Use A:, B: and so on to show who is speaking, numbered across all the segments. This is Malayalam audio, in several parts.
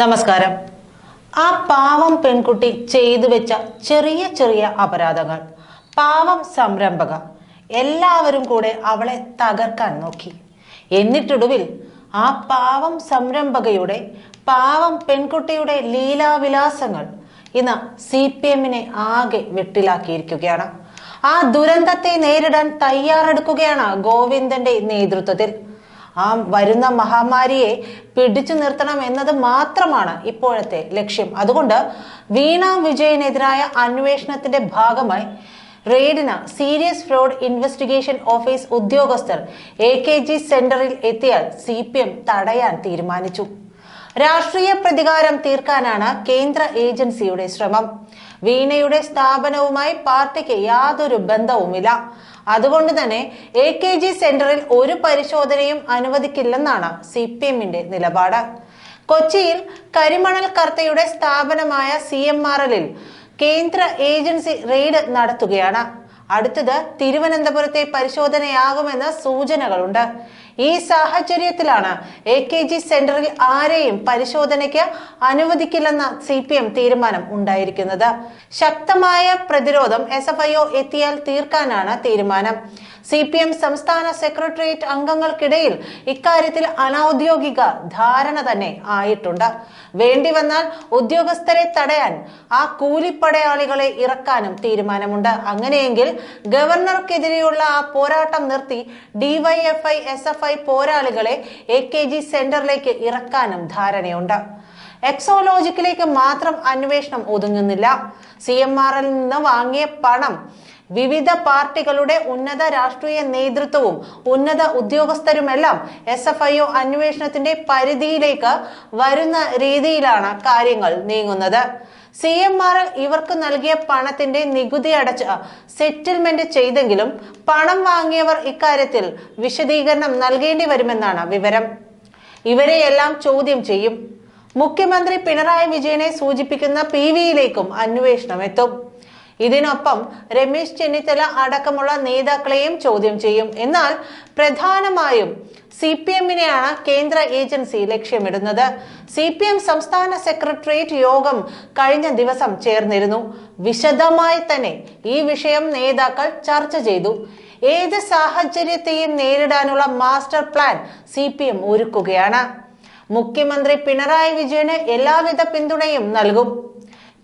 A: നമസ്കാരം. ആ പാവം പെൺകുട്ടി ചെയ്തു വെച്ച ചെറിയ ചെറിയ അപരാധങ്ങൾ പാവം സംരംഭക എല്ലാവരും കൂടെ അവളെ തകർക്കാൻ നോക്കി. എന്നിട്ടൊടുവിൽ ആ പാവം സംരംഭകയുടെ പാവം പെൺകുട്ടിയുടെ ലീലാവിലാസങ്ങൾ ഇന്ന് സി പി എമ്മിനെ ആകെ വെട്ടിലാക്കിയിരിക്കുകയാണ്. ആ ദുരന്തത്തെ നേരിടാൻ തയ്യാറെടുക്കുകയാണ് ഗോവിന്ദന്റെ നേതൃത്വത്തിൽ ആ വരുന്ന മഹാമാരിയെ പിടിച്ചു നിർത്തണം എന്നത് മാത്രമാണ് ഇപ്പോഴത്തെ ലക്ഷ്യം. അതുകൊണ്ട് വീണ വിജയനെതിരായ അന്വേഷണത്തിന്റെ ഭാഗമായി റെയ്ഡിന് സീരിയസ് ഫ്രോഡ് ഇൻവെസ്റ്റിഗേഷൻ ഓഫീസ് ഉദ്യോഗസ്ഥർ എ കെ ജി സെന്ററിൽ എത്തിയാൽ സി പി എം തടയാൻ തീരുമാനിച്ചു. രാഷ്ട്രീയ പ്രതികാരം തീർക്കാനാണ് കേന്ദ്ര ഏജൻസിയുടെ ശ്രമം. വീണയുടെ സ്ഥാപനവുമായി പാർട്ടിക്ക് യാതൊരു ബന്ധവുമില്ല. അതുകൊണ്ട് തന്നെ എ കെ ജി സെന്ററിൽ ഒരു പരിശോധനയും അനുവദിക്കില്ലെന്നാണ് സി പി എമ്മിന്റെ നിലപാട്. കൊച്ചിയിൽ കരിമണൽ കർത്തയുടെ സ്ഥാപനമായ സി എം ആർ എല്ലിൽ കേന്ദ്ര ഏജൻസി റെയ്ഡ് നടത്തുകയാണ്. അടുത്തത് തിരുവനന്തപുരത്തെ പരിശോധനയാകുമെന്ന് സൂചനകളുണ്ട്. ഈ സാഹചര്യത്തിലാണ് എ കെ ജി സെന്ററിൽ ആരെയും പരിശോധനയ്ക്ക് അനുവദിക്കില്ലെന്ന സി പി എം തീരുമാനം ഉണ്ടായിരിക്കുന്നത്. ശക്തമായ പ്രതിരോധം എസ് എഫ് ഐ ഒ എത്തിയാൽ തീർക്കാനാണ് തീരുമാനം. സി പി എം സംസ്ഥാന സെക്രട്ടേറിയറ്റ് അംഗങ്ങൾക്കിടയിൽ ഇക്കാര്യത്തിൽ അനൌദ്യോഗിക ധാരണ തന്നെ ആയിട്ടുണ്ട്. വേണ്ടി വന്നാൽ ഉദ്യോഗസ്ഥരെ തടയാൻ ആ കൂലിപ്പടയാളികളെ ഇറക്കാനും തീരുമാനമുണ്ട്. അങ്ങനെയെങ്കിൽ ഗവർണർക്കെതിരെയുള്ള ആ പോരാട്ടം നിർത്തി ഡിവൈഎഫ്ഐ എസ് എഫ് ഐ പോരാളികളെ എ കെ ജി സെന്ററിലേക്ക് ഇറക്കാനും ധാരണയുണ്ട്. എക്സോലോജിക്കിലേക്ക് മാത്രം അന്വേഷണം ഒതുങ്ങുന്നില്ല. സി എം ആർ എൽ നിന്ന് വാങ്ങിയ പണം വിവിധ പാർട്ടികളുടെ ഉന്നത രാഷ്ട്രീയ നേതൃത്വവും ഉന്നത ഉദ്യോഗസ്ഥരുമെല്ലാം എസ് എഫ് ഐ ഒ അന്വേഷണത്തിന്റെ പരിധിയിലേക്ക് വരുന്ന രീതിയിലാണ് കാര്യങ്ങൾ നീങ്ങുന്നത്. സി എം ആർ ഇവർക്ക് നൽകിയ പണത്തിന്റെ നികുതി അടച്ച് സെറ്റിൽമെന്റ് ചെയ്തെങ്കിലും പണം വാങ്ങിയവർ ഇക്കാര്യത്തിൽ വിശദീകരണം നൽകേണ്ടി വരുമെന്നാണ് വിവരം. ഇവരെയെല്ലാം ചോദ്യം ചെയ്യും. മുഖ്യമന്ത്രി പിണറായി വിജയനെ സൂചിപ്പിക്കുന്ന പി വിയിലേക്കും അന്വേഷണം എത്തും. ഇതിനൊപ്പം രമേശ് ചെന്നിത്തല അടക്കമുള്ള നേതാക്കളെയും ചോദ്യം ചെയ്യും. എന്നാൽ പ്രധാനമായും സി പി എമ്മിനെയാണ് കേന്ദ്ര ഏജൻസി ലക്ഷ്യമിടുന്നത്. സി പി എം സംസ്ഥാന സെക്രട്ടേറിയറ്റ് യോഗം കഴിഞ്ഞ ദിവസം ചേർന്നിരുന്നു. വിശദമായി തന്നെ ഈ വിഷയം നേതാക്കൾ ചർച്ച ചെയ്തു. ഏത് സാഹചര്യത്തെയും നേരിടാനുള്ള master plan C P M ഒരുക്കുകയാണ്. മുഖ്യമന്ത്രി പിണറായി വിജയന് എല്ലാവിധ പിന്തുണയും നൽകും.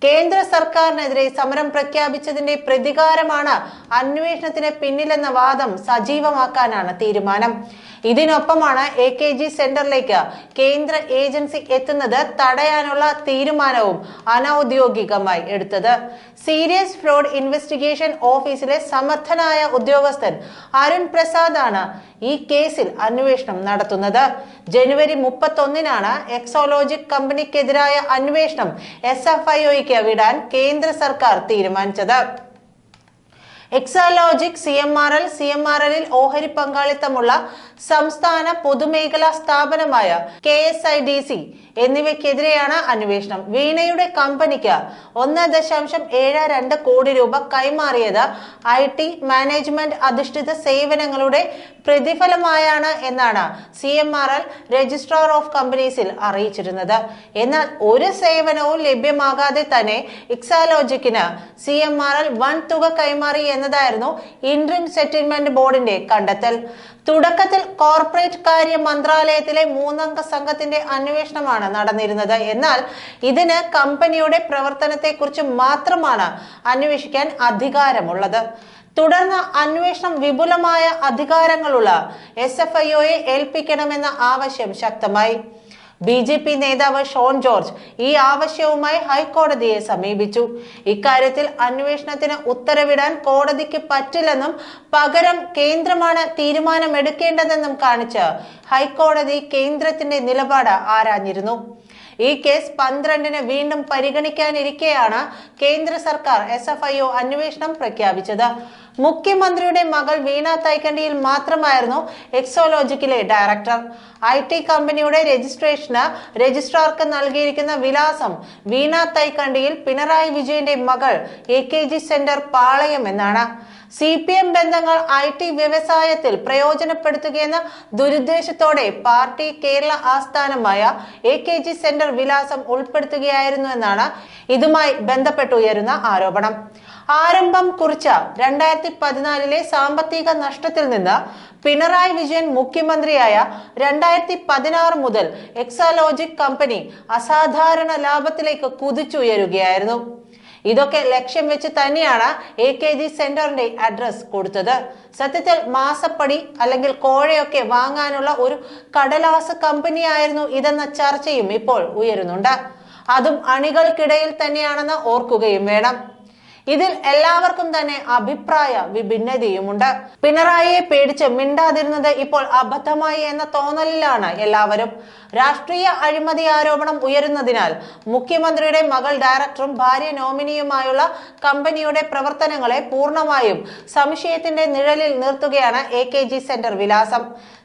A: കേന്ദ്ര സർക്കാരിനെതിരെ സമരം പ്രഖ്യാപിച്ചതിന്റെ പ്രതികാരമാണ് അന്വേഷണത്തിന് പിന്നിലെന്ന വാദം സജീവമാക്കാനാണ് തീരുമാനം. ഇതിനൊപ്പമാണ് എ കെ ജി സെന്ററിലേക്ക് കേന്ദ്ര ഏജൻസി എത്തുന്നത് തടയാനുള്ള തീരുമാനവും അനൌദ്യോഗികമായി എടുത്തത്. സീരിയസ് ഫ്രോഡ് ഇൻവെസ്റ്റിഗേഷൻ ഓഫീസിലെ സമർത്ഥനായ ഉദ്യോഗസ്ഥൻ അരുൺ പ്രസാദ് ആണ് ഈ കേസിൽ അന്വേഷണം നടത്തുന്നത്. ജനുവരി മുപ്പത്തൊന്നിനാണ് എക്സോളോജിക് കമ്പനിക്കെതിരായ അന്വേഷണം എസ് എഫ് ഐ ഒയ്ക്ക് വിടാൻ കേന്ദ്ര സർക്കാർ തീരുമാനിച്ചത്. Exalogic C M R L C M R എല്ലിൽ ഓഹരി പങ്കാളിത്തമുള്ള സംസ്ഥാന പൊതുമേഖലാ സ്ഥാപനമായ K S I D C എന്നിവയ്ക്കെതിരെയാണ് അന്വേഷണം. വീണയുടെ കമ്പനിക്ക് ഒന്ന് ദശാംശം ഏഴ് രണ്ട് കോടി രൂപ കൈമാറിയത് ഐ ടി മാനേജ്മെന്റ് അധിഷ്ഠിത സേവനങ്ങളുടെ പ്രതിഫലമായാണ് എന്നാണ് C M R L registrar of കമ്പനീസിൽ അറിയിച്ചിരുന്നത്. എന്നാൽ ഒരു സേവനവും ലഭ്യമാകാതെ തന്നെ ഇക്സാലോജിക്കിന് സി എം ആർ എൽ വൻ തുക കൈമാറി എന്നതായിരുന്നു ഇൻട്രീം സെറ്റിൽമെന്റ് ബോർഡിന്റെ കണ്ടെത്തൽ. തുടക്കത്തിൽ കോർപ്പറേറ്റ് കാര്യ മന്ത്രാലയത്തിലെ മൂന്നംഗ സംഘത്തിന്റെ അന്വേഷണമാണ് നടന്നിരുന്നത്. എന്നാൽ ഇതിന് കമ്പനിയുടെ പ്രവർത്തനത്തെക്കുറിച്ച് മാത്രമാണ് അന്വേഷിക്കാൻ അധികാരമുള്ളത്. തുടർന്ന് അന്വേഷണം വിപുലമായ അധികാരങ്ങളുള്ള എസ് എഫ് ഐ ഒയെ ഏൽപ്പിക്കണമെന്ന ആവശ്യം ശക്തമായി. ബി ജെ പി നേതാവ് ഷോൺ ജോർജ് ഈ ആവശ്യവുമായി ഹൈക്കോടതിയെ സമീപിച്ചു. ഇക്കാര്യത്തിൽ അന്വേഷണത്തിന് ഉത്തരവിടാൻ കോടതിക്ക് പറ്റില്ലെന്നും പകരം കേന്ദ്രമാണ് തീരുമാനമെടുക്കേണ്ടതെന്നും കാണിച്ച് ഹൈക്കോടതി കേന്ദ്രത്തിന്റെ നിലപാട് ആരാഞ്ഞിരുന്നു. ഈ കേസ് പന്ത്രണ്ടിന് വീണ്ടും പരിഗണിക്കാനിരിക്കെയാണ് കേന്ദ്ര സർക്കാർ എസ് എഫ് ഐ ഒ അന്വേഷണം പ്രഖ്യാപിച്ചത്. മുഖ്യമന്ത്രിയുടെ മകൾ വീണ തൈക്കണ്ടിയിൽ മാത്രമായിരുന്നു എക്സോലോജിക്കിലെ ഡയറക്ടർ. ഐ ടി കമ്പനിയുടെ രജിസ്ട്രേഷന് രജിസ്ട്രാർക്ക് നൽകിയിരിക്കുന്ന വിലാസം വീണ തൈക്കണ്ടിയിൽ പിണറായി വിജയന്റെ മകൾ A K G centre Palayam എന്നാണ്. സി പി എം ബന്ധങ്ങൾ ഐ ടി വ്യവസായത്തിൽ പ്രയോജനപ്പെടുത്തുകയെന്ന ദുരുദ്ദേശത്തോടെ പാർട്ടി കേരള ആസ്ഥാനമായ എ കെ ജി സെന്റർ വിലാസം ഉൾപ്പെടുത്തുകയായിരുന്നു എന്നാണ് ഇതുമായി ബന്ധപ്പെട്ടുയരുന്ന ആരോപണം. ആരംഭം കുറിച്ച രണ്ടായിരത്തി പതിനാലിലെ സാമ്പത്തിക നഷ്ടത്തിൽ നിന്ന് പിണറായി വിജയൻ മുഖ്യമന്ത്രിയായ രണ്ടായിരത്തി പതിനാറ് മുതൽ എക്സാലോജിക് കമ്പനി അസാധാരണ ലാഭത്തിലേക്ക് കുതിച്ചുയരുകയായിരുന്നു. ഇതൊക്കെ ലക്ഷ്യം വെച്ച് തന്നെയാണ് എ കെ ജി സെന്ററിന്റെ അഡ്രസ് കൊടുത്തത്. സത്യത്തിൽ മാസപ്പടി അല്ലെങ്കിൽ കോഴയൊക്കെ വാങ്ങാനുള്ള ഒരു കടലാസ് കമ്പനിയായിരുന്നു ഇതെന്ന ചർച്ചയും ഇപ്പോൾ ഉയരുന്നുണ്ട്. അതും അണികൾക്കിടയിൽ തന്നെയാണെന്ന് ഓർക്കുകയും വേണം. ഇതിൽ എല്ലാവർക്കും തന്നെ അഭിപ്രായ വിഭിന്നതയുമുണ്ട്. പിണറായിയെ പേടിച്ച് മിണ്ടാതിരുന്നത് ഇപ്പോൾ അബദ്ധമായി എന്ന തോന്നലിലാണ് എല്ലാവരും. രാഷ്ട്രീയ അഴിമതി ആരോപണം ഉയരുന്നതിനാൽ മുഖ്യമന്ത്രിയുടെ മകൾ ഡയറക്ടറും ഭാര്യ നോമിനിയുമായുള്ള കമ്പനിയുടെ പ്രവർത്തനങ്ങളെ പൂർണമായും സംശയത്തിന്റെ നിഴലിൽ നിർത്തുകയാണ് എ കെ ജി സെന്റർ വിലാസം.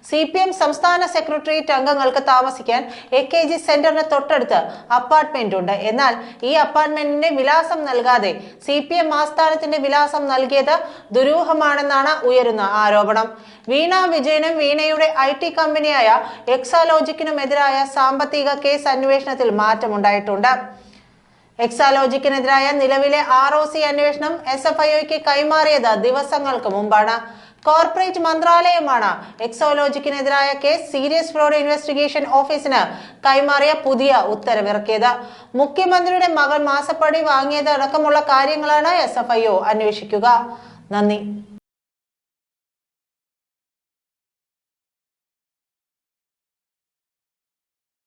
A: സി പി എം സംസ്ഥാന സെക്രട്ടേറിയറ്റ് അംഗങ്ങൾക്ക് താമസിക്കാൻ എ കെ ജി സെന്ററിന് തൊട്ടടുത്ത് അപ്പാർട്ട്മെന്റ് ഉണ്ട്. എന്നാൽ ഈ അപ്പാർട്ട്മെന്റിന്റെ വിലാസം നൽകാതെ സി പി എം ആസ്ഥാനത്തിന്റെ വിലാസം നൽകിയത് ദുരൂഹമാണെന്നാണ് ഉയരുന്ന ആരോപണം. വീണ വിജയനും വീണയുടെ ഐ ടി കമ്പനിയായ എക്സാലോജിക്കിനുമെതിരായ സാമ്പത്തിക കേസ് അന്വേഷണത്തിൽ മാറ്റമുണ്ടായിട്ടുണ്ട്. എക്സാലോജിക്കിനെതിരായ നിലവിലെ ആർ ഒ സി അന്വേഷണം എസ് എഫ് ഐഒക്ക് കൈമാറിയത് ദിവസങ്ങൾക്ക് മുമ്പാണ്. കോർപ്പറേറ്റ് മന്ത്രാലയമാണ് എക്സോലോജിക്കിനെതിരായ കേസ് സീരിയസ് ഫ്രോഡ് ഇൻവെസ്റ്റിഗേഷൻ ഓഫീസിന് കൈമാറിയ പുതിയ ഉത്തരവിറക്കിയത്. മുഖ്യമന്ത്രിയുടെ മകൾ മാസപ്പടി വാങ്ങിയത് അടക്കമുള്ള കാര്യങ്ങളാണ് എസ് അന്വേഷിക്കുക. നന്ദി.